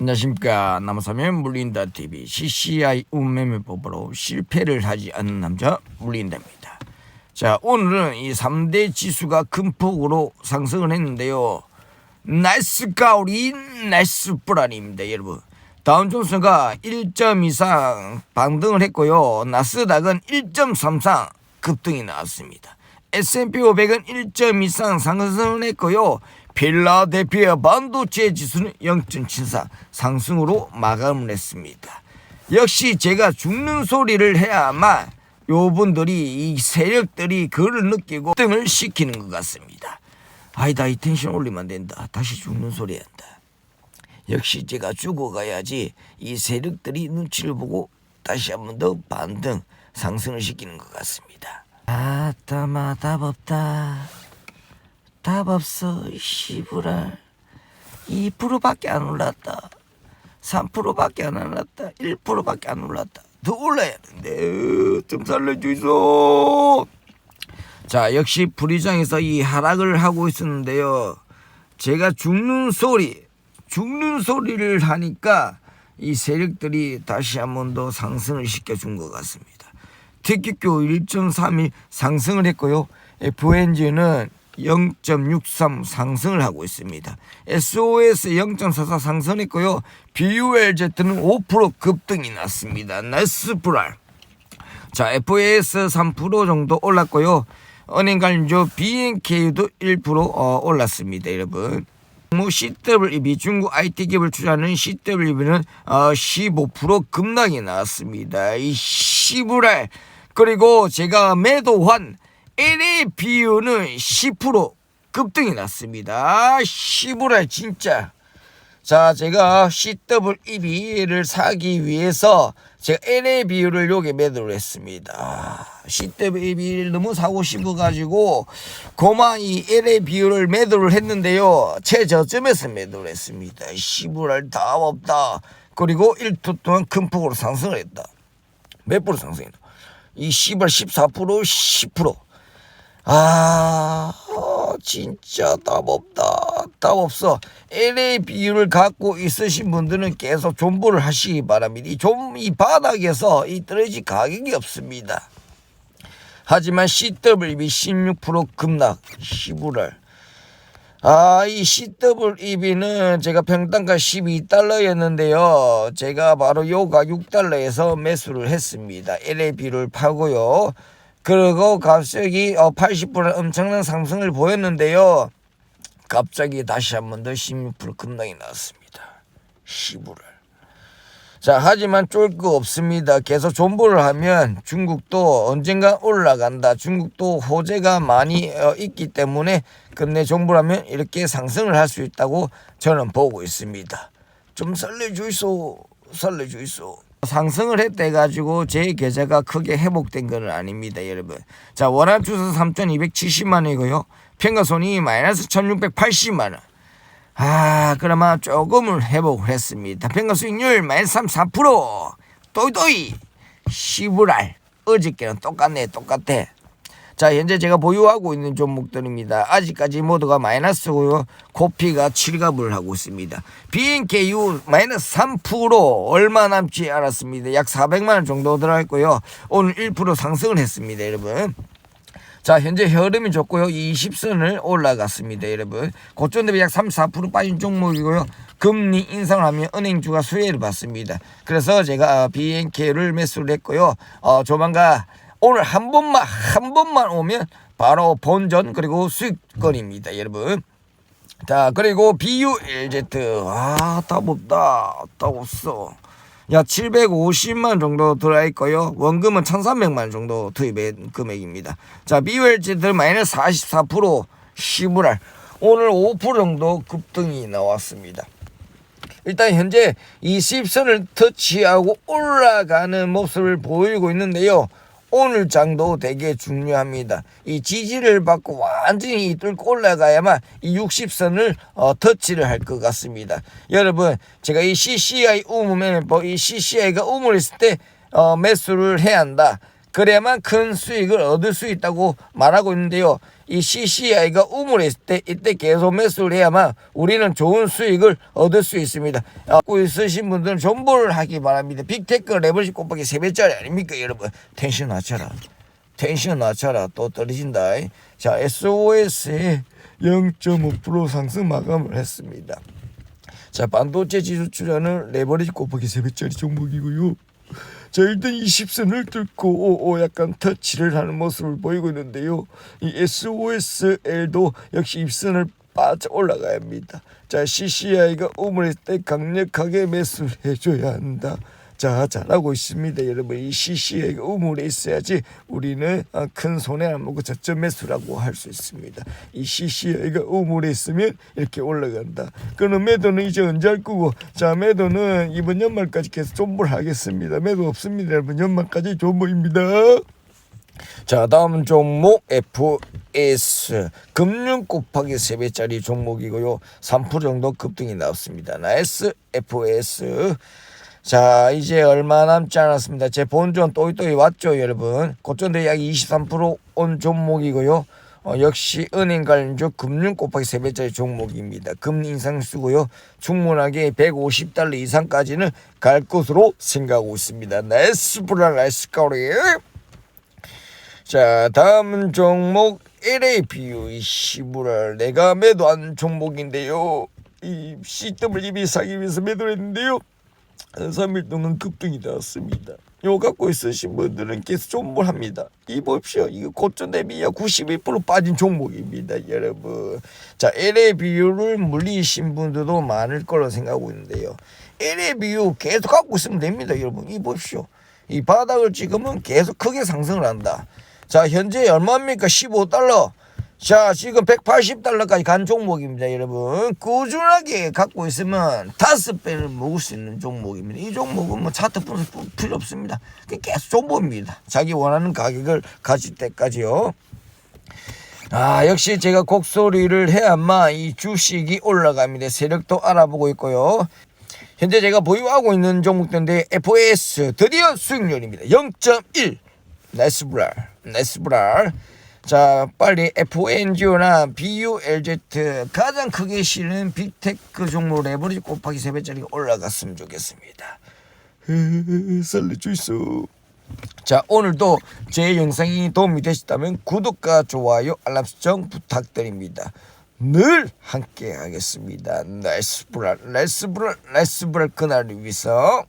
안녕하십니까 남사면 물린다 TV CCI 운매매 법으로 실패를 하지 않는 남자 물린다입니다. 자 오늘은 이 3대 지수가 큰 폭으로 상승을 했는데요. 나이스 가오리 나이스 불안입니다 여러분. 다운존스가 1점 이상 반등을 했고요. 나스닥은 1.33 급등이 나왔습니다. S&P 500은 1점 이상 상승을 했고요. 필라델피아 반도체 지수는 0.74 상승으로 마감을 했습니다. 역시 제가 죽는 소리를 해야만 요분들이 이 세력들이 그를 느끼고 등을 시키는 것 같습니다. 아니다 이 텐션 올리면 안 된다. 다시 죽는 소리 한다. 역시 제가 죽어가야지 이 세력들이 눈치를 보고 다시 한 번 더 반등 상승을 시키는 것 같습니다. 아따마 답 없다. 답 없어 시부랄. 2%밖에 안 올랐다. 3%밖에 안 올랐다. 1%밖에 안 올랐다. 더 올라야 되는데 좀 살려주이소. 자 역시 불의장에서 이 하락을 하고 있었는데요. 제가 죽는 소리 죽는 소리를 하니까 이 세력들이 다시 한 번 더 상승을 시켜준 것 같습니다. 특기교 1.31 상승을 했고요. FNG는 0.63 상승을 하고 있습니다. SOS 0.44 상승했고요. BULZ는 5% 급등이 났습니다. 나이스 불알. 자, FAS 3% 정도 올랐고요. 은행관조 BNK도 1% 어, 올랐습니다, 여러분. 뭐 CWB 중국 IT 기업을 투자하는 CWB는 어, 15% 급락이 나왔습니다. 이 시불알 그리고 제가 매도한 LA 비율은 10% 급등이 났습니다. 시부라 진짜. 자, 제가 CWEB를 사기 위해서 제가 LA 비율을 여기 매도를 했습니다. CWEB를 너무 사고 싶어가지고 고마 이 LA 비율을 매도를 했는데요. 최저점에서 매도를 했습니다. 시부랄 다 없다. 그리고 1초 동안 큰 폭으로 상승을 했다. 몇 프로 상승했다. 이 시발 14% 10% 아, 어, 진짜 답 없다. 답 없어. LA 비율을 갖고 있으신 분들은 계속 존버를 하시기 바랍니다. 이 좀, 이 바닥에서 이 떨어질 가격이 없습니다. 하지만 CWB 16% 급락, 15를. 아, 이 CWEB는 제가 평단가 12달러였는데요. 제가 바로 요가 6달러에서 매수를 했습니다. LAB를 파고요. 그리고 갑자기 80% 어, 엄청난 상승을 보였는데요. 갑자기 다시 한 번 더 16% 급락이 나왔습니다. 15를. 자, 하지만 쫄 거 없습니다. 계속 존버를 하면 중국도 언젠가 올라간다. 중국도 호재가 많이 어, 있기 때문에 근데 존버를 하면 이렇게 상승을 할 수 있다고 저는 보고 있습니다. 좀 살려주이소. 살려주이소. 상승을 했대 가지고 제 계좌가 크게 회복된 건 아닙니다, 여러분. 자, 원화 주수 3,270만 원이고요. 평가손이 마이너스 1,680만 원. 아, 그나마 조금을 회복을 했습니다. 평가 수익률 마이너스 34%. 또이또이. 시부랄. 어저께는 똑같네, 똑같아. 자, 현재 제가 보유하고 있는 종목들입니다. 아직까지 모두가 마이너스고요. 코피가 7갑을 하고 있습니다. BNKU 마이너스 3% 얼마 남지 않았습니다. 약 400만 원 정도 들어있고요. 오늘 1% 상승을 했습니다, 여러분. 자, 현재 흐름이 좋고요. 20선을 올라갔습니다, 여러분. 고점 대비 약 34% 빠진 종목이고요. 금리 인상을 하면 은행주가 수혜를 받습니다. 그래서 제가 BNK를 매수를 했고요. 어, 조만간 오늘 한 번만 한 번만 오면 바로 본전 그리고 수익권입니다, 여러분. 자 그리고 BULZ 아답 없다. 답 없어. 야 750만 정도 들어있고요. 원금은 1300만 정도 투입한 금액입니다. 자 BULZ 마이너스 44% 10월 오늘 5% 정도 급등이 나왔습니다. 일단 현재 이 10선을 터치하고 올라가는 모습을 보이고 있는데요 오늘 장도 되게 중요합니다. 이 지지를 받고 완전히 뚫고 올라가야만 이 60선을 어, 터치를 할 것 같습니다. 여러분, 제가 이 CCI 우물에 이 CCI가 우물했을 때 어, 매수를 해야 한다. 그래야만 큰 수익을 얻을 수 있다고 말하고 있는데요. 이 CCI가 우물했을 때 이때 계속 매수를 해야만 우리는 좋은 수익을 얻을 수 있습니다. 갖고 있으신 분들은 존버를 하기 바랍니다. 빅테크 레버리지 곱하기 3배짜리 아닙니까 여러분? 텐션 낮춰라. 텐션 낮춰라. 또 떨어진다. 자 SOS에 0.5% 상승 마감을 했습니다. 자 반도체 지수 출연은 레버리지 곱하기 3배짜리 종목이고요. 자 일단 20선을 뚫고 약간 터치를 하는 모습을 보이고 있는데요. 이 SOSL도 역시 입선을 빠져 올라가야 합니다. 자 CCI가 우물했을 때 강력하게 매수를 해줘야 한다. 자 잘하고 있습니다. 여러분 이 CCI가 우물에 있어야지 우리는 아, 큰 손해 안 먹고 저점 매수라고 할 수 있습니다. 이 CCI가 우물에 있으면 이렇게 올라간다. 그럼 매도는 이제 언제 할 거고? 자 매도는 이번 연말까지 계속 존버를 하겠습니다. 매도 없습니다. 여러분 연말까지 존버입니다. 자 다음 종목 FS 금융 곱하기 3배짜리 종목이고요. 3% 정도 급등이 나왔습니다. 나이스 FS 자 이제 얼마 남지 않았습니다. 제 본전 또이또이 왔죠 여러분. 고점대 약 23%온 종목이고요. 어, 역시 은행 관련주 금융 곱하기 3배짜리 종목입니다. 금리 인상 쓰고요. 충분하게 150달러 이상까지는 갈 것으로 생각하고 있습니다. 나이스 브라 나이스 까리. 자 다음 종목 LABU 이 시부랄. 내가 매도한 종목인데요. 이 CWB 사기 위해서 매도를 했는데요 한 3일 동안 급등이 나왔습니다. 요 갖고 있으신 분들은 계속 존버합니다. 이 봅시오. 이거 고점 대비 약91% 빠진 종목입니다 여러분. 자 LABU를 물리신 분들도 많을 거로 생각하고 있는데요. LABU 계속 갖고 있으면 됩니다 여러분. 이 봅시오. 이 바닥을 찍으면 계속 크게 상승을 한다. 자, 현재 얼마입니까? 15달러. 자, 지금 180달러까지 간 종목입니다, 여러분. 꾸준하게 갖고 있으면 다섯 배를 먹을 수 있는 종목입니다. 이 종목은 뭐 차트 분석 필요 없습니다. 계속 정보입니다. 자기 원하는 가격을 가질 때까지요. 아, 역시 제가 곡소리를 해야만 이 주식이 올라갑니다. 세력도 알아보고 있고요. 현재 제가 보유하고 있는 종목들인데 FS 드디어 수익률입니다. 0.1. 네스브랄, 네스브랄. 자, 빨리 FNGO나 BULZ 가장 크게 실는 빅테크 종목 레버리지 곱하기 3배짜리가 올라갔으면 좋겠습니다. 살려주이소. 자, 오늘도 제 영상이 도움이 되셨다면 구독과 좋아요, 알람 설정 부탁드립니다. 늘 함께 하겠습니다. 나이스브랄, 나이스브랄, 나이스브랄 그날을 위해서.